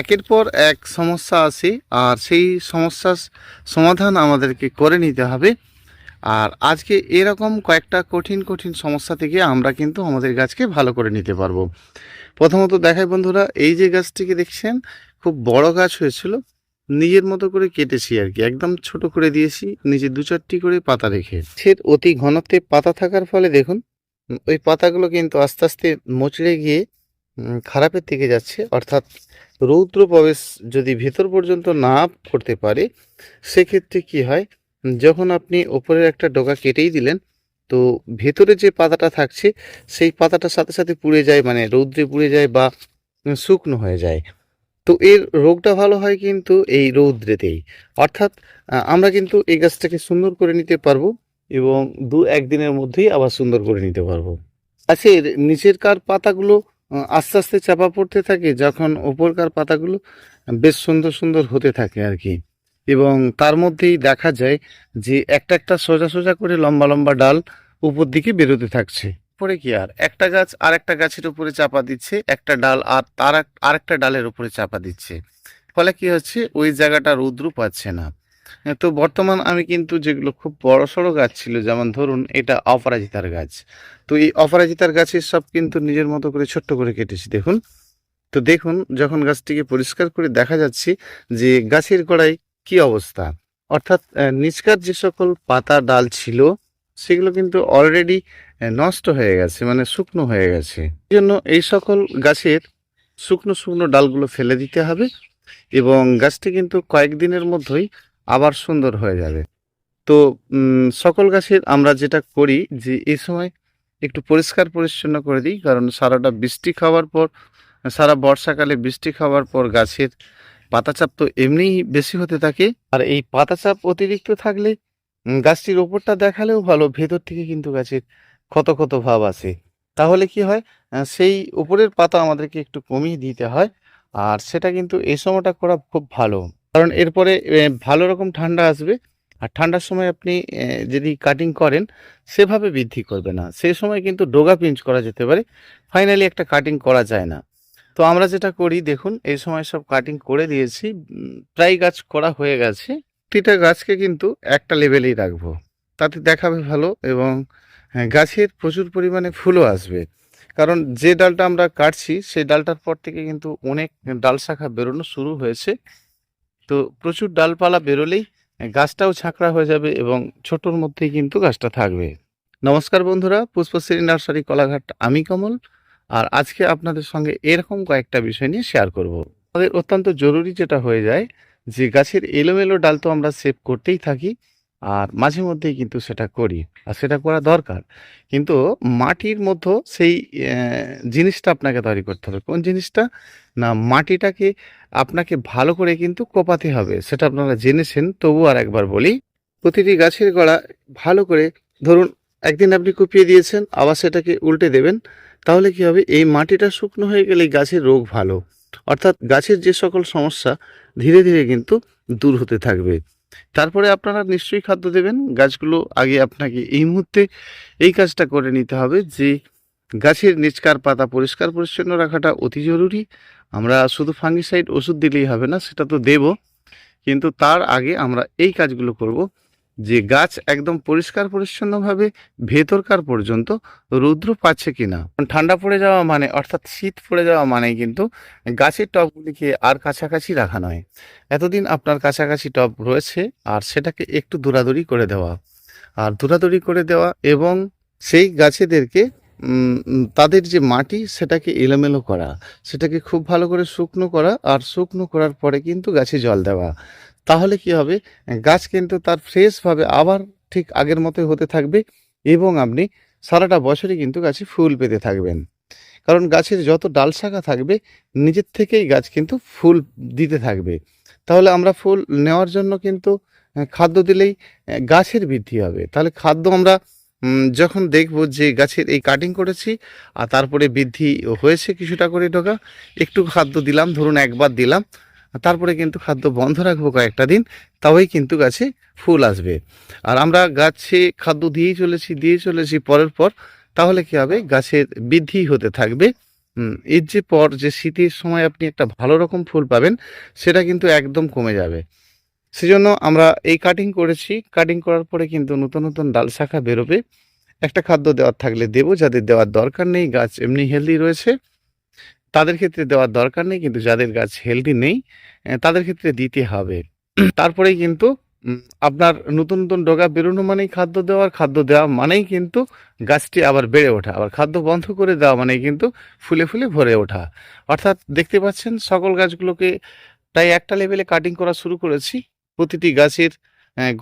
একের পর এক সমস্যা আসে আর সেই সমস্যার সমাধান আমাদেরকে করে নিতে হবে। আর আজকে এরকম কয়েকটা কঠিন কঠিন সমস্যা থেকে আমরা কিন্তু আমাদের গাছকে ভালো করে নিতে পারব। প্রথমত দেখাই বন্ধুরা, এই যে গাছটিকে দেখছেন, খুব বড় গাছ হয়েছিল। নিজের মতো করে কেটেছি আর কি। একদম ছোট করে দিয়েছি নিচে দু চারটি করে পাতা রেখে। সের অতি ঘনত্বে পাতা থাকার ফলে দেখুন, ওই পাতাগুলো কিন্তু আস্তে আস্তে মচড়ে গিয়ে খারাপের দিকে যাচ্ছে। অর্থাৎ রৌদ্র প্রবেশ যদি ভেতর পর্যন্ত না করতে পারে সেক্ষেত্রে কি হয় যখন আপনি ওপরের একটা ডগা কেটেই দিলেন তো ভেতরে যে পাতাটা থাকছে সেই পাতাটার সাথে সাথে পুড়ে যায় মানে রৌদ্রে পুড়ে যায় বা শুকনো হয়ে যায়। তো এর রোগটা ভালো হয় কিন্তু এই রৌদ্রেতেই। অর্থাৎ আমরা কিন্তু এই গাছটাকে সুন্দর করে নিতে পারব এবং দু একদিনের মধ্যেই আবার সুন্দর করে নিতে পারব। গাছের নিচেরকার পাতাগুলো আহ, আস্তে আস্তে চাপা পড়তে থাকে যখন ওপরকার পাতাগুলো বেশ সুন্দর সুন্দর হতে থাকে আর কি। এবং তার মধ্যেই দেখা যায় যে একটা একটা সোজা সোজা করে লম্বা লম্বা ডাল উপর দিকে বেরোতে থাকছে। পরে কি আর? একটা গাছ আর একটা গাছের উপরে চাপা দিচ্ছে, একটা ডাল আর তার আরেকটা ডালের উপরে চাপা দিচ্ছে। ফলে কি হচ্ছে? ওই জায়গাটা রৌদ্র পাচ্ছে না। তো বর্তমান আমি কিন্তু যেগুলো খুব বড় সড়ো গাছ ছিল, যেমন ধরুন এটা অপরাজিতার গাছ। তো এই অপরাজিতার গাছের সব কিন্তু নিজের মতো করে ছোট্ট করে কেটেছি, দেখুন। তো দেখুন, যখন গাছটিকে পরিষ্কার করে দেখা যাচ্ছে যে গাছের গোড়ায় কি অবস্থা। অর্থাৎ নিচকার যে সকল পাতা, ডাল ছিল, সেগুলো কিন্তু অলরেডি নষ্ট হয়ে গেছে মানে শুকনো হয়ে গেছে। এই জন্য এই সকল গাছের শুকনো শুকনো ডালগুলো ফেলে দিতে হবে এবং গাছটি কিন্তু কয়েকদিনের মধ্যেই আবার সুন্দর হয়ে যাবে। তো সকল গাছের আমরা যেটা করি যে এই সময় একটু পরিষ্কার পরিচ্ছন্ন করে দিই, কারণ সারাটা বৃষ্টি খাওয়ার পর, সারা বর্ষাকালে বৃষ্টি খাওয়ার পর গাছের পাতাচাপ তো এমনিই বেশি হতে থাকে। আর এই পাতাচাপ অতিরিক্ত থাকলে গাছটির ওপরটা দেখালেও ভালো, ভেতর থেকে কিন্তু গাছের ক্ষত ক্ষত ভাব আসে। তাহলে কি হয় সেই উপরের পাতা আমাদেরকে একটু কমিয়ে দিতে হয়, আর সেটা কিন্তু এই সময়টা করা খুব ভালো। কারণ এরপরে ভালো রকম ঠান্ডা আসবে। আর ঠান্ডার সময় আপনি যদি কাটিং করেন, সেভাবে বৃদ্ধি করবে না। সেই সময় কিন্তু ডোগা পিঞ্চ করা যেতে পারে। ফাইনালি একটা কাটিং করা যায় না। তো আমরা যেটা করি, দেখুন, এই সময় সব কাটিং করে দিয়েছি। প্রায় গাছ করা হয়ে গেছে। প্রতিটা গাছকে কিন্তু একটা লেভেলেই রাখব। তাতে দেখাবে ভালো এবং গাছের প্রচুর পরিমাণে ফুলও আসবে। কারণ যে ডালটা আমরা কাটছি, সেই ডালটার পর থেকে কিন্তু অনেক ডাল শাখা বেরোনো শুরু হয়েছে। তো প্রচুর ডালপালা বেরোলেই গাছটাও ছাঁকড়া হয়ে যাবে এবং ছোটোর মধ্যেই কিন্তু গাছটা থাকবে। নমস্কার বন্ধুরা, পুষ্পশ্রী নার্সারি কলাঘাট, আমি কমল। আর আজকে আপনাদের সঙ্গে এরকম কয়েকটা বিষয় নিয়ে শেয়ার করব। আমাদের অত্যন্ত জরুরি যেটা হয়ে যায় যে গাছের এলোমেলো ডাল তো আমরা সেভ করতেই থাকি আর মাঝে মধ্যেই কিন্তু সেটা করি আর সেটা করা দরকার। কিন্তু মাটির মধ্যে সেই জিনিসটা আপনাকে তৈরি করতে হবে। কোন জিনিসটা? না, মাটিটাকে আপনাকে ভালো করে কিন্তু কোপাতে হবে। সেটা আপনারা জেনেছেন তবু আর একবার বলি, প্রতিটি গাছের গোড়া ভালো করে ধরুন, একদিন আপনি কুপিয়ে দিয়েছেন, আবার সেটাকে উল্টে দেবেন, তাহলে কি হবে? এই মাটিটা শুকনো হয়ে গেলে গাছের রোগ ভালো। অর্থাৎ গাছের যে সকল সমস্যা ধীরে ধীরে কিন্তু দূর হতে থাকবে। তারপরে আপনারা নিশ্চয়ই খাদ্য দেবেন। গাছগুলো আগে আপনাকে এই মুহূর্তে এই কাজটা করে নিতে হবে যে গাছের নিচকার পাতা পরিষ্কার পরিচ্ছন্ন রাখাটা অতি জরুরি। আমরা শুধু ফাঙ্গিসাইড ওষুধ দিলেই হবে না, সেটা তো দেব। কিন্তু তার আগে আমরা এই কাজগুলো করব। যে গাছ একদম পরিষ্কার পরিচ্ছন্নভাবে ভেতরকার পর্যন্ত রৌদ্র পাচ্ছে কিনা। ঠান্ডা পড়ে যাওয়া মানে অর্থাৎ শীত পড়ে যাওয়া মানে কিন্তু গাছের টবগুলিকে আর কাছাকাছি রাখা নয়। এতদিন আপনার কাছাকাছি টব রয়েছে আর সেটাকে একটু দৌড়াদৌড়ি করে দেওয়া। আর দৌড়াদৌড়ি করে দেওয়া এবং সেই গাছেদেরকে তাদের যে মাটি সেটাকে এলোমেলো করা, সেটাকে খুব ভালো করে শুকনো করা আর শুকনো করার পরে কিন্তু গাছে জল দেওয়া। তাহলে কি হবে? গাছ কিন্তু তার ফ্রেশভাবে আবার ঠিক আগের মতোই হতে থাকবে এবং আপনি সারাটা বছরই কিন্তু গাছে ফুল পেতে থাকবেন। কারণ গাছের যত ডাল শাখা থাকবে, নিজের থেকেই গাছ কিন্তু ফুল দিতে থাকবে। তাহলে আমরা ফুল নেওয়ার জন্য কিন্তু খাদ্য দিলেই গাছের বৃদ্ধি হবে। তাহলে খাদ্য আমরা যখন দেখব যে গাছের এই কাটিং করেছি, আর তারপরে বৃদ্ধি হয়েছে কিছুটা করে ঢোকা, একটু খাদ্য দিলাম, ধরুন একবার দিলাম তারপরে কিন্তু খাদ্য বন্ধ রাখব কয়েকটা দিন, তবেই কিন্তু গাছে ফুল আসবে। আর আমরা গাছে খাদ্য দিয়েই চলেছি দিয়ে চলেছি পরের পর, তাহলে কি হবে? গাছের বৃদ্ধি হতে থাকবে। এর যে পর, যে শীতের সময় আপনি একটা ভালো রকম ফুল পাবেন, সেটা কিন্তু একদম কমে যাবে। সেজন্য আমরা এই কাটিং করেছি। কাটিং করার পরে কিন্তু নতুন নতুন ডাল শাখা বেরোবে। একটা খাদ্য দেওয়ার থাকলে দেবো, যাদের দেওয়ার দরকার নেই, গাছ এমনি হেলদি রয়েছে। তাদের ক্ষেত্রে দেওয়ার দরকার নেই, কিন্তু যাদের গাছ হেলদি নেই তাদের ক্ষেত্রে দিতে হবে। তারপরেই কিন্তু আপনার নতুন নতুন ডগা বেরোনো মানেই খাদ্য দেওয়ার খাদ্য দেওয়া মানেই কিন্তু গাছটি আবার বেড়ে ওঠা। আবার খাদ্য বন্ধ করে দেওয়া মানেই কিন্তু ফুলে ফুলে ভরে ওঠা। অর্থাৎ দেখতে পাচ্ছেন, সকল গাছগুলোকে প্রায় একটা লেভেলে কাটিং করা শুরু করেছি। প্রতিটি গাছের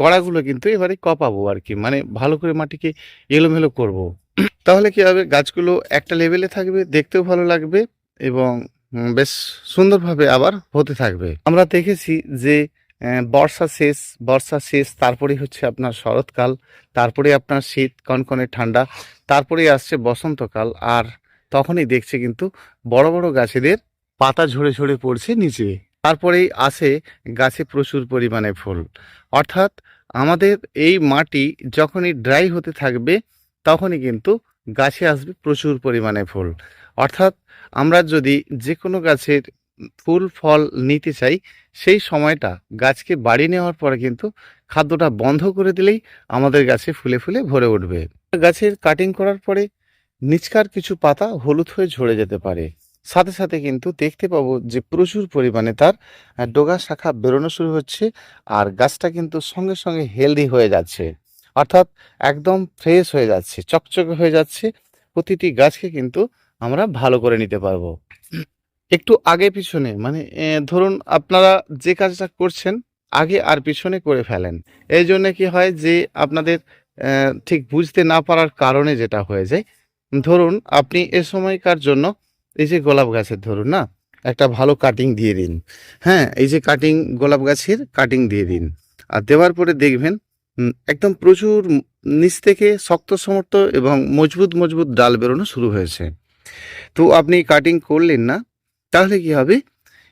গড়াগুলো কিন্তু এবারে কপাবো আর কি মানে ভালো করে মাটিকে এলোমেলো করব। তাহলে কি হবে? গাছগুলো একটা লেভেলে থাকবে, দেখতেও ভালো লাগবে। এবং বেশ সুন্দরভাবে আবার হতে থাকবে। আমরা দেখেছি যে বর্ষা শেষ বর্ষা শেষ তারপরে হচ্ছে আপনার শরৎকাল, তারপরে আপনার শীত, কনকনে ঠান্ডা তারপরে আসছে বসন্তকাল, আর তখনই দেখছে কিন্তু বড় বড় গাছেদের পাতা ঝরে ঝরে পড়ছে নিচে। তারপরেই আসে গাছে প্রচুর পরিমাণে ফুল। অর্থাৎ আমাদের এই মাটি যখনই ড্রাই হতে থাকবে, তখনই কিন্তু গাছে আসবে প্রচুর পরিমাণে ফুল। অর্থাৎ আমরা যদি যে কোনো গাছের ফুল, ফল নিতে চাই, সেই সময়টা গাছকে বাড়ি নেওয়ার পরে কিন্তু খাদ্যটা বন্ধ করে দিলেই আমাদের গাছে ফুলে ফুলে ভরে উঠবে। গাছের কাটিং করার পরে নিচকার কিছু পাতা হলুদ হয়ে ঝরে যেতে পারে। সাথে সাথে কিন্তু দেখতে পাবো যে প্রচুর পরিমাণে তার ডোগা শাখা বেরোনো শুরু হচ্ছে আর গাছটা কিন্তু সঙ্গে সঙ্গে হেলদি হয়ে যাচ্ছে। অর্থাৎ একদম ফ্রেশ হয়ে যাচ্ছে, চকচকে হয়ে যাচ্ছে। প্রতিটি গাছকে কিন্তু আমরা ভালো করে নিতে পারব। একটু আগে পিছনে মানে ধরুন আপনারা যে কাজটা করছেন, আগে আর পিছনে করে ফেলেন। এই জন্য কি হয় যে, আপনাদের ঠিক বুঝতে না পারার কারণে যেটা হয়ে যায়, ধরুন আপনি এ সময়কার জন্য, এই যে গোলাপ গাছের ধরুন না, একটা ভালো কাটিং দিয়ে দিন। হ্যাঁ এই যে কাটিং গোলাপ গাছের কাটিং দিয়ে দিন। আর দেওয়ার পরে দেখবেন একদম প্রচুর নিচ থেকে শক্ত সমর্থ এবং মজবুত মজবুত ডাল বেরোনো শুরু হয়েছে। তো আপনি কাটিং করলেন না, তাহলে কি হবে?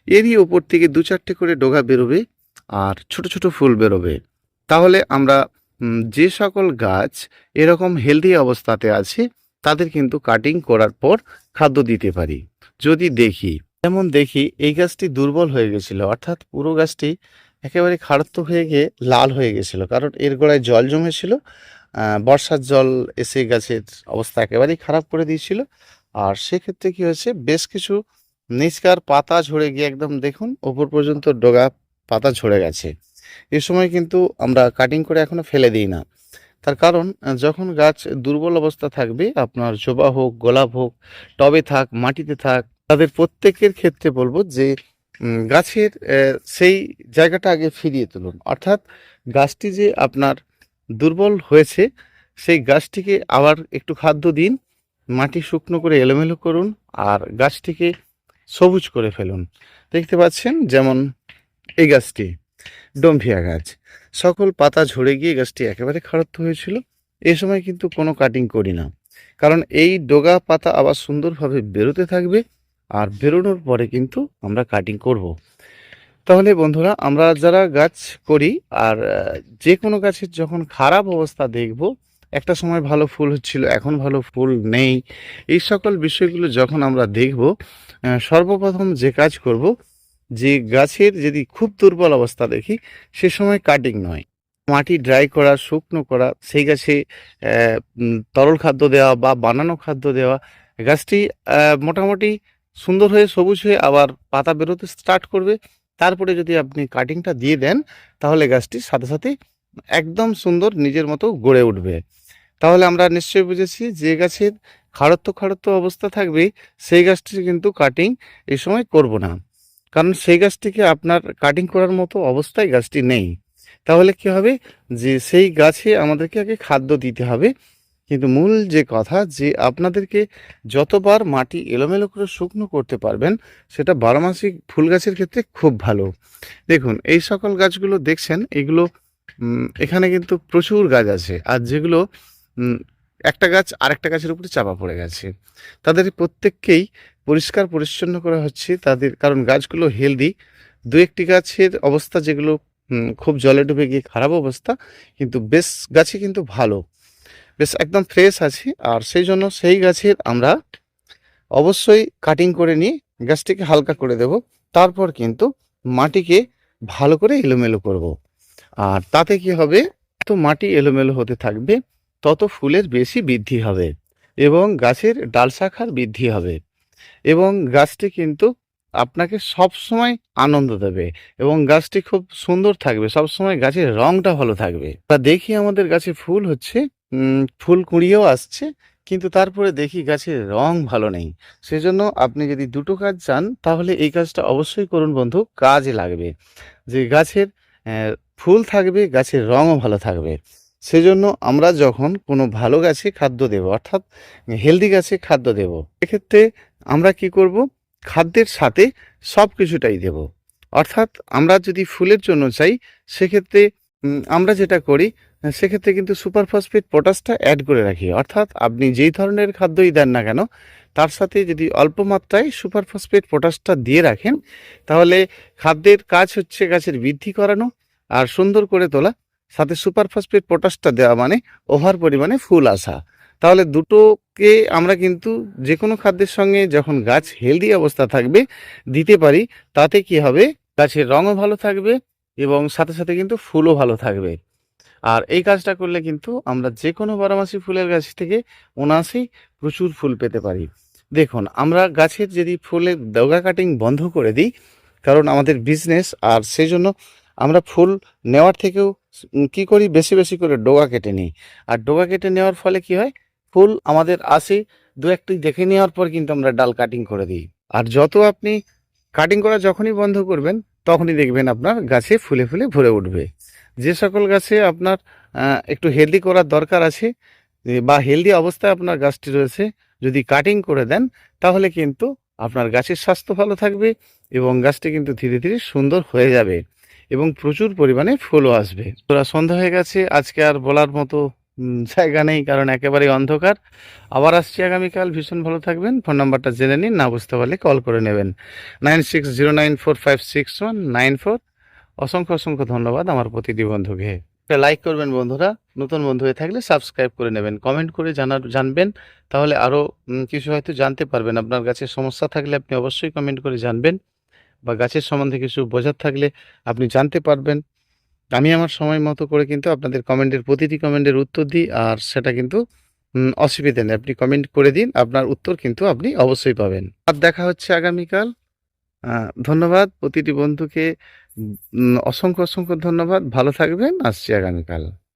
এরই ওপর থেকে দু চারটে করে ডগা বেরোবে আর ছোট ছোট ফুল বেরোবে। তাহলে আমরা যে সকল গাছ এরকম হেলদি অবস্থাতে আছে, তাদের কিন্তু কাটিং করার পর খাদ্য দিতে পারি। যদি দেখি, যেমন দেখি, এই গাছটি দুর্বল হয়ে গেছিল, অর্থাৎ পুরো গাছটি একেবারে খাড়ত্ব হয়ে গিয়ে লাল হয়ে গেছিল, কারণ এর গোড়ায় জল জমেছিল বর্ষার জল এসে গাছের অবস্থা একেবারেই খারাপ করে দিয়েছিল আর সেক্ষেত্রে কি হয়েছে? বেশ কিছু নিচকার পাতা ঝরে গিয়ে একদম দেখুন, ওপর পর্যন্ত ডগা পাতা ঝরে গেছে। এ সময় কিন্তু আমরা কাটিং করে এখনও ফেলে দিই না। তার কারণ, যখন গাছ দুর্বল অবস্থা থাকবে, আপনার জবা হোক, গোলাপ হোক, টবে থাক, মাটিতে থাক, তাদের প্রত্যেকের ক্ষেত্রে বলব যে গাছের সেই জায়গাটা আগে ফিরিয়ে তুলুন। অর্থাৎ গাছটি যে আপনার দুর্বল হয়েছে, সেই গাছটিকে আবার একটু খাদ্য দিন মাটি শুকনো করে এলোমেলো করুন আর গাছটিকে সবুজ করে ফেলুন। দেখতে পাচ্ছেন যেমন এই গাছটি ডম্ভিয়া গাছ। সকল পাতা ঝরে গিয়ে গাছটি একেবারে খারাপ হয়েছিল। এ সময় কিন্তু কোনো কাটিং করি না। কারণ এই ডোগা পাতা আবার সুন্দরভাবে বেরোতে থাকবে আর বেরোনোর পরে কিন্তু আমরা কাটিং করব। তাহলে বন্ধুরা, আমরা যারা গাছ করি আর যে কোনো গাছের যখন খারাপ অবস্থা দেখব একটা সময় ভালো ফুল হচ্ছিল, এখন ভালো ফুল নেই। এই সকল বিষয়গুলো যখন আমরা দেখব সর্বপ্রথম যে কাজ করব, যে গাছের যদি খুব দুর্বল অবস্থা দেখি, সে সময় কাটিং নয়। মাটি ড্রাই করা, শুকনো করা, সেই গাছে তরল খাদ্য দেওয়া বা বানানো খাদ্য দেওয়া, গাছটি মোটামুটি সুন্দর হয়ে সবুজ হয়ে আবার পাতা বেরোতে স্টার্ট করবে। তারপরে যদি আপনি কাটিংটা দিয়ে দেন, তাহলে গাছটি সাথে সাথে একদম সুন্দর নিজের মতো গড়ে উঠবে। তাহলে আমরা নিশ্চয়ই বুঝেছি যে গাছের খাড়ত্ব খাড়ত্ব অবস্থা থাকবে, সেই গাছটির কিন্তু কাটিং এই সময় করব না। কারণ সেই গাছটিকে আপনার কাটিং করার মতো অবস্থায় গাছটি নেই। তাহলে কি হবে? যে সেই গাছে আমাদেরকে আগে খাদ্য দিতে হবে। কিন্তু মূল যে কথা, যে আপনাদেরকে যতবার মাটি এলোমেলো করে শুকনো করতে পারবেন, সেটা বারোমাসিক ফুল গাছের ক্ষেত্রে খুব ভালো। দেখুন, এই সকল গাছগুলো দেখছেন, এগুলো এখানে কিন্তু প্রচুর গাছ আছে। আর যেগুলো একটা গাছ আরেকটা গাছের উপরে চাপা পড়ে গেছে। তাদের প্রত্যেককেই পরিষ্কার পরিচ্ছন্ন করা হচ্ছে। তাদের, কারণ গাছগুলো হেলদি দু একটি গাছের অবস্থা যেগুলো খুব জলে ডুবে গিয়ে খারাপ অবস্থা, কিন্তু বেশ গাছে কিন্তু ভালো। বেশ একদম ফ্রেশ আছে। আর সেই জন্য সেই গাছের আমরা অবশ্যই কাটিং করে নিয়ে গাছটিকে হালকা করে দেব। তারপর কিন্তু মাটিকে ভালো করে এলোমেলো করব। আর তাতে কি হবে? তো মাটি এলোমেলো হতে থাকবে, তত ফুলের বেশি বৃদ্ধি হবে এবং গাছের ডাল শাখার বৃদ্ধি হবে এবং গাছটি কিন্তু আপনাকে সব সময় আনন্দ দেবে এবং গাছটি খুব সুন্দর থাকবে সব সময় গাছের রংটা ভালো থাকবে। তা দেখি আমাদের গাছে ফুল হচ্ছে ফুল কুড়িয়েও আসছে, কিন্তু তারপরে দেখি গাছের রং ভালো নেই। সেজন্য আপনি যদি দুটো কাজ চান, তাহলে এই কাজটা অবশ্যই করুন বন্ধু, কাজে লাগবে। যে গাছের ফুল থাকবে, গাছের রঙও ভালো থাকবে। সেজন্য আমরা যখন কোনো ভালো গাছে খাদ্য দেব, অর্থাৎ হেলদি গাছে খাদ্য দেব, এক্ষেত্রে আমরা কি করব? খাদ্যের সাথে সব কিছুটাই দেব। অর্থাৎ আমরা যদি ফুলের জন্য চাই, সেক্ষেত্রে আমরা যেটা করি, সেক্ষেত্রে কিন্তু সুপার ফসফেট পটাশটা অ্যাড করে রাখি। অর্থাৎ আপনি যেই ধরনের খাদ্যই দেন না কেন, তার সাথে যদি অল্প মাত্রায় সুপার ফসফেট পটাশটা দিয়ে রাখেন, তাহলে খাদ্যের কাজ হচ্ছে গাছের বৃদ্ধি করানো আর সুন্দর করে তোলা। সাথে সুপার ফসফেট পটাশটা দেওয়া মানে ওভার পরিমাণে ফুল আসা। তাহলে দুটোকে আমরা কিন্তু যে কোনো খাদ্যের সঙ্গে যখন গাছ হেলদি অবস্থা থাকবে দিতে পারি, তাতে কি হবে? গাছের রঙও ভালো থাকবে এবং সাথে সাথে কিন্তু ফুলও ভালো থাকবে। আর এই কাজটা করলে কিন্তু আমরা যে কোনো বারোমাসি ফুলের গাছ থেকে অনায়াসেই প্রচুর ফুল পেতে পারি। দেখুন, আমরা গাছের যদি ফুলের ডগা কাটিং বন্ধ করে দিই, কারণ আমাদের বিজনেস আর সেই জন্য আমরা ফুল নেওয়ার থেকেও কি করি? বেশি বেশি করে ডোগা কেটে নিই। আর ডোগা কেটে নেওয়ার ফলে কি হয়? ফুল আমাদের আসে, দু একটি দেখে নেওয়ার পর কিন্তু আমরা ডাল কাটিং করে দিই। আর যত আপনি কাটিং করা যখনই বন্ধ করবেন, তখনই দেখবেন আপনার গাছে ফুলে ফুলে ভরে উঠবে। যে সকল গাছে আপনার একটু হেলদি করার দরকার আছে বা হেলদি অবস্থায় আপনার গাছটি রয়েছে, যদি কাটিং করে দেন, তাহলে কিন্তু আপনার গাছের স্বাস্থ্য ভালো থাকবে এবং গাছটি কিন্তু ধীরে ধীরে সুন্দর হয়ে যাবে। এবং প্রচুর পরিমাণে ফুলও আসবে। তোরা সন্ধ্যা হয়ে গেছে, আজকে আর বলার মতো জায়গা নেই, কারণ একেবারেই অন্ধকার। আবার আসছি আগামীকাল, ভীষণ ভালো থাকবেন। ফোন নাম্বারটা জেনে নিন, না বুঝতে পারলে কল করে নেবেন। Nine six zero nine four five six one nine four. অসংখ্য অসংখ্য ধন্যবাদ আমার প্রতিটি বন্ধুকে। লাইক করবেন বন্ধুরা, নতুন বন্ধু হয়ে থাকলে সাবস্ক্রাইব করে নেবেন, কমেন্ট করে জানার, জানবেন, তাহলে আরও কিছু হয়তো জানতে পারবেন। আপনার কাছে সমস্যা থাকলে আপনি অবশ্যই কমেন্ট করে জানবেন। বা গাছের সম্বন্ধে কিছু বোঝার থাকলে আপনি জানতে পারবেন। আমি আমার সময় মতো করে কিন্তু আপনাদের কমেন্টের, প্রতিটি কমেন্টের উত্তর দিই আর সেটা কিন্তু অসুবিধা নেই। আপনি কমেন্ট করে দিন, আপনার উত্তর কিন্তু আপনি অবশ্যই পাবেন। আর দেখা হচ্ছে আগামীকাল। ধন্যবাদ। প্রতিটি বন্ধুকে অসংখ্য অসংখ্য ধন্যবাদ। ভালো থাকবেন। আসছি আগামীকাল।